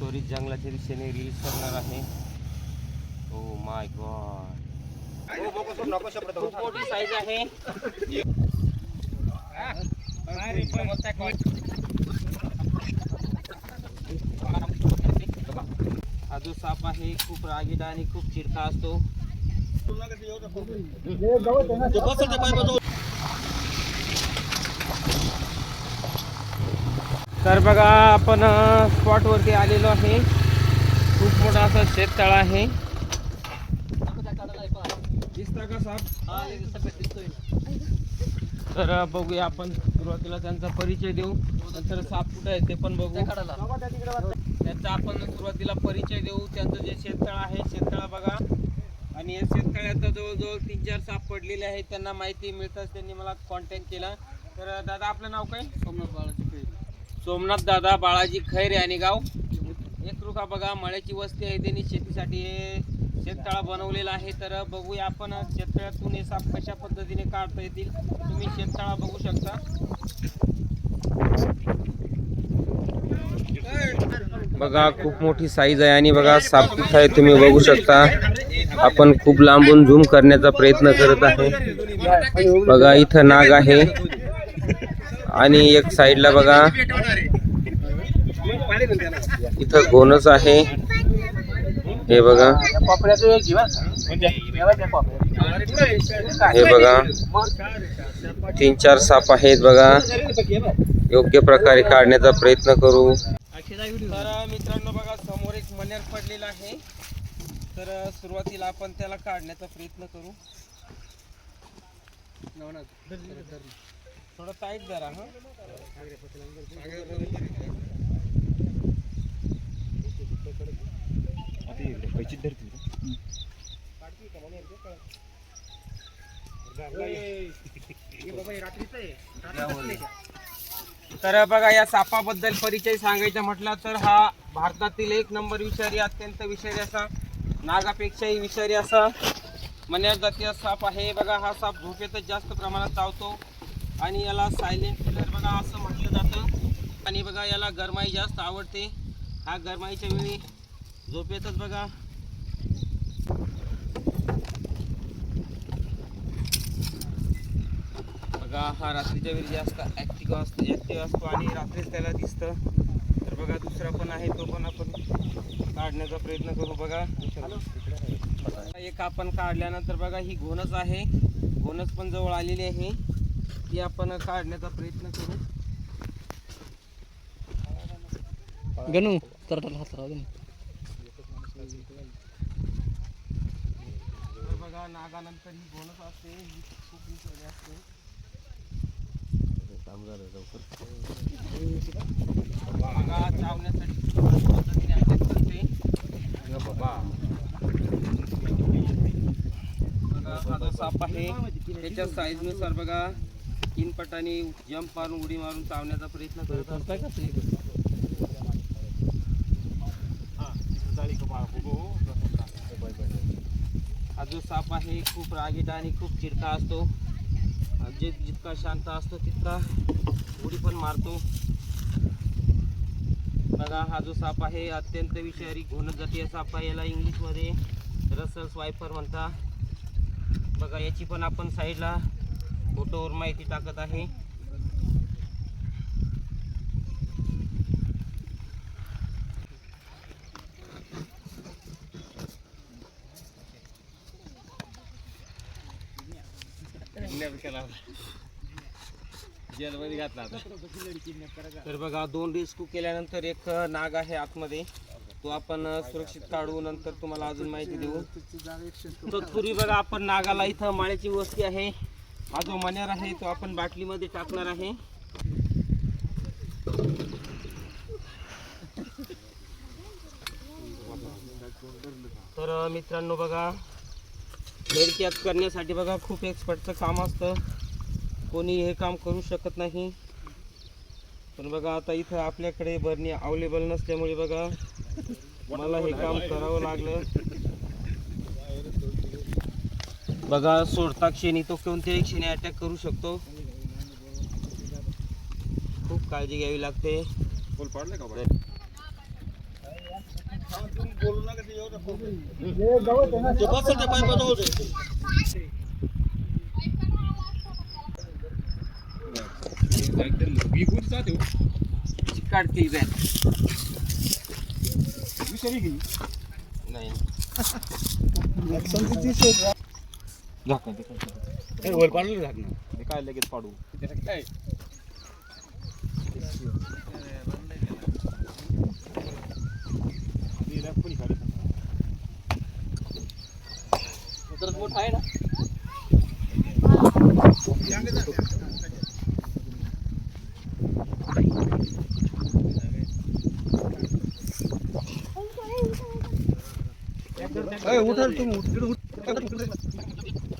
त्वरित जंगलाच्या दिशेने रिलीज करणार आहे. ओ माय गॉड खूप मोठी साईज आहे. हा जो साप आहे खूप रागीट आणि खूप चिरका असतो. तर बघा आपण स्पॉट वरती आलेलो आहे. खूप मोठा असा शेततळा आहे. दिसता का साप? तर बघूया आपण. सुरुवातीला त्यांचा परिचय देऊ. नंतर साप कुठे आहे ते पण बघू. त्यांचा आपण सुरुवातीला परिचय देऊ. त्यांचं जे शेततळ आहे शेततळा बघा. आणि या शेततळ्यात जवळजवळ तीन चार साप पडलेले आहेत. त्यांना माहिती मिळताच त्यांनी मला कॉन्टॅक्ट केला. तर दादा आपलं नाव काय? सोमनाथ बाळाजी सोमनाथ दादा बाळाजी खैर आणि गाव. एकरुखा बघा मळ्याची वस्ती आहे त्यांनी शेतीसाठी शेततळा बनवलेला आहे. तर बघूया आपण शेततळ्यातून हे साप कशा पद्धतीने काढता येतील. तुम्ही शेततळा बघू शकता. बघा खूप मोठी साईज आहे आणि बघा साप कुठं आहे तुम्ही बघू शकता. आपण खूप लांबून झूम करण्याचा प्रयत्न करत आहे. बघा इथं नाग आहे. आणि एक साईडला बघा. इथं गोनस आहे. हे बघा. हे बघा. तीन चार साप आहेत बघा. योग्य प्रकारे काढण्याचा प्रयत्न करू. तर मित्रांनो बघा समोर एक मनेर पडलेला आहे. तर सुरुवातीला आपण त्याला काढण्याचा प्रयत्न करू. थोडं टाईट धरा हा. तर बघा या सापाबद्दल परिचय सांगायचा म्हटला तर हा भारतातील एक नंबर विषारी अत्यंत विषारी असा नागापेक्षाही विषारी असा मन्यार जातीय साप आहे. बघा हा साप झोपेतच जास्त प्रमाणात चावतो. आणि याला सायलेंट किलर बघा असं म्हटलं जातं. आणि बघा याला गरमाई जास्त आवडते. हा गरमाईच्या वेळी झोपेतच बघा. बघा हा रात्रीच्या वेळी जास्त ॲक्टिव्ह असतो ॲक्टिव्ह असतो आणि रात्रीच त्याला दिसतं. तर बघा दुसरा पण आहे तो पण आपण काढण्याचा प्रयत्न करू बघा. एक आपण काढल्यानंतर बघा ही घोणच आहे. घोणच पण जवळ आलेली आहे. ती आपण काढण्याचा प्रयत्न करू. गणू तर बघा नागानंतर ही घोणच असते ही खूप विषारी असते. चावण्यासाठी हा जो साप आहे त्याच्या साईजनुसार बघा. तीन पटाने जंप मारून उडी मारून चावण्याचा प्रयत्न करत असतो. हा जो साप आहे खूप रागीट आणि खूप चिरका असतो. जे जितका शांत असतो तितका उडी पण मारतो. बघा हा जो साप आहे अत्यंत विषारी घोणत जातीय साप आहे. याला इंग्लिशमध्ये रसल स्वायपर म्हणता बघा याची पण आपण साईडला फोटोवर माहिती टाकत आहे. जेलमध्ये घातला तर बघा दोन रेस्क्यू केल्यानंतर एक नाग आहे आतमध्ये. तो आपण सुरक्षित काढू नंतर तुम्हाला अजून माहिती देऊ. तत्पूर्वी बघा आपण नागाला इथं माळ्याची वस्ती आहे. हा जो मण्यार आहे तो आपण बाटलीमध्ये टाकणार आहे. तर मित्रांनो बघा मेडक्यात करण्यासाठी बघा खूप एक्सपर्टचं काम असतं. कोणी हे काम करू शकत नाही. पण बघा आता इथं आपल्याकडे बरणी अवेलेबल नसल्यामुळे बघा मला हे काम करावं लागलं. बघा सोडता क्षणी तो कोणत्याही क्षणी अटॅक करू शकतो. खूप काळजी घ्यावी लागते. काढते नाही. झाकण ते वर पाडलं झाकणं ते काय लगेच पाडू. काय मोठा आहे ना? उठा तुम्ही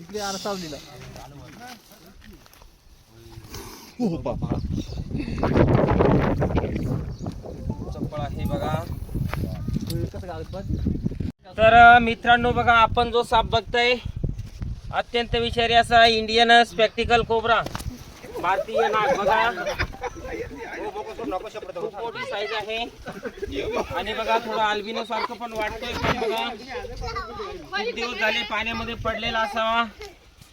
इकडे आर सावलीला. चप्पल आहे बघा. तर मित्रांनो बघा आपण जो साप बघताय अत्यंत विषारी असा इंडियन स्पेक्टिकल कोबरा. भारतीय नाग बघा. खूप मोठी साईज आहे. आणि बघा थोडं अल्बिनो सारखं पण वाटतंय पण बघा. खूप दिवस झाले पाण्यामध्ये पडलेला असावा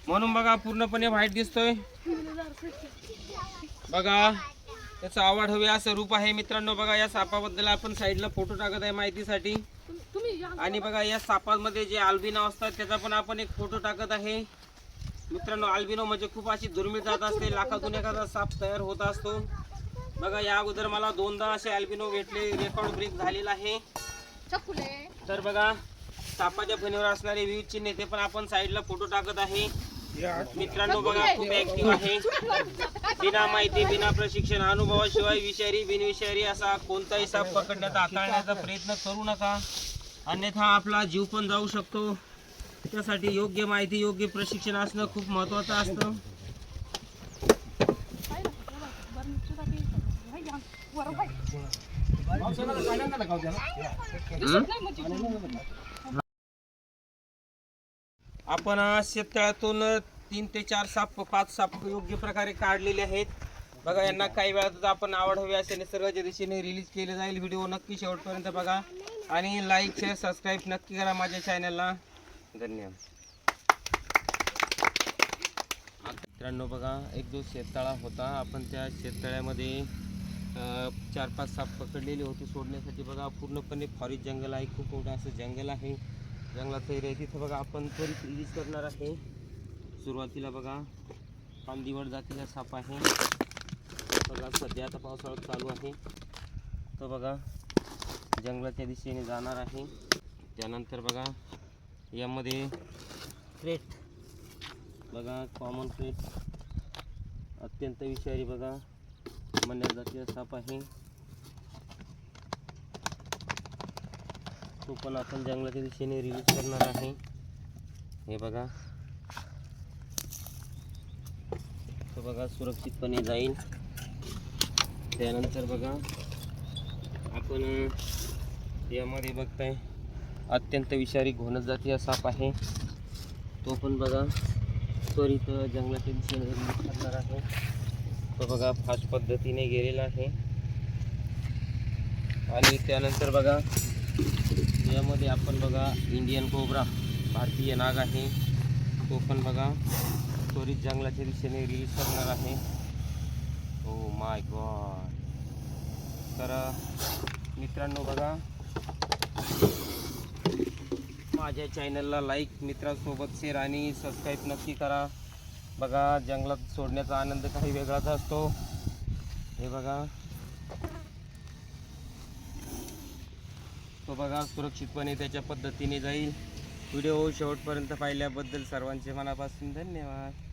म्हणून बघा पूर्णपणे व्हाईट दिसतोय. बघा त्याचं आवड हवे असं रूप आहे. मित्रांनो बघा या सापाबद्दल आपण साईडला फोटो टाकत आहे माहितीसाठी. आणि बघा या सापामध्ये जे अल्बिनो असतात त्याचा पण आपण एक फोटो टाकत आहे. मित्रांनो अल्बिनो म्हणजे खूप अशी दुर्मिळ जात असते. लाखातून एखादा साप तयार होत असतो. बघा या अगोदर मला दोनदा असे अल्बिनो भेटले रेकॉर्ड ब्रेक झालेला आहे. तर बघा सापाच्या फणीवर असणारे विविध चिन्हे ते पण आपण साईडला फोटो टाकत आहे. मित्रांनो बघा खूप ऍक्टिव्ह आहे. बिना माहिती बिना प्रशिक्षण अनुभवाशिवाय विषारी बिनविषारी असा कोणताही साप पकडण्याचा हाताळण्याचा प्रयत्न करू नका. अन्यथा आपला जीव पण जाऊ शकतो. त्यासाठी योग्य माहिती योग्य प्रशिक्षण असणं खूप महत्वाचं असतं. आपण शेततळ्यातून तीन ते चार साप पाच साप योग्य प्रकारे काढलेले आहेत. बघा यांना काही वेळातच आपण आवड हवी असे निसर्गाच्या दिशेने रिलीज केले जाईल. व्हिडिओ नक्की शेवटपर्यंत बघा. आणि लाईक शेअर सबस्क्राईब नक्की करा माझ्या चॅनलला धन्यवाद. मित्रांनो बघा एक जो शेततळा होता आपण त्या शेततळ्यामध्ये चार पाच साप पकडलेले होते सोडण्यासाठी. बघा पूर्णपणे फॉरेस्ट जंगल आहे. खूप मोठं असं जंगल आहे. जंगलात एरिया तिथं बघा आपण त्वरित रिलीज करणार आहे. सुरुवातीला बघा पांदीवर जातीला साप आहे. बघा सध्या आता पावसाळा चालू आहे. तर बघा जंगलाच्या दिशेने जाणार आहे. त्यानंतर बघा यामध्ये क्रेट. बघा कॉमन क्रेट अत्यंत विषारी बघा. मन्या जातीचा साप आहे. तो पण आपण जंगलाच्या दिशेने रिलीज करणार आहे. हे बघा. तो बघा सुरक्षितपणे जाईल. त्यानंतर बघा आपण यामध्ये बघताय अत्यंत विषारी घोणत जातीय साप आहे. तो पण बघा त्वरित जंगलाच्या दिशेने रिलीज करणार आहे. तो बघा फास्ट पद्धतीने गेलेला आहे. आणि त्यानंतर बघा यामध्ये आपण बघा इंडियन कोबरा भारतीय नाग आहे. तो पण बघा त्वरित जंगलाच्या दिशेने रिलीज करणार आहे. ओ माय गॉड तर मित्रांनो बघा माझ्या चॅनलला लाईक मित्रांसोबत शेअर आणि सबस्क्राईब नक्की करा. बघा जंगलात सोडण्याचा आनंद काही वेगळाच असतो. हे बघा. तो बघा सुरक्षितपणे त्याच्या पद्धतीने जाईल. व्हिडिओ शेवटपर्यंत पाहिल्याबद्दल सर्वांचे मनापासून धन्यवाद.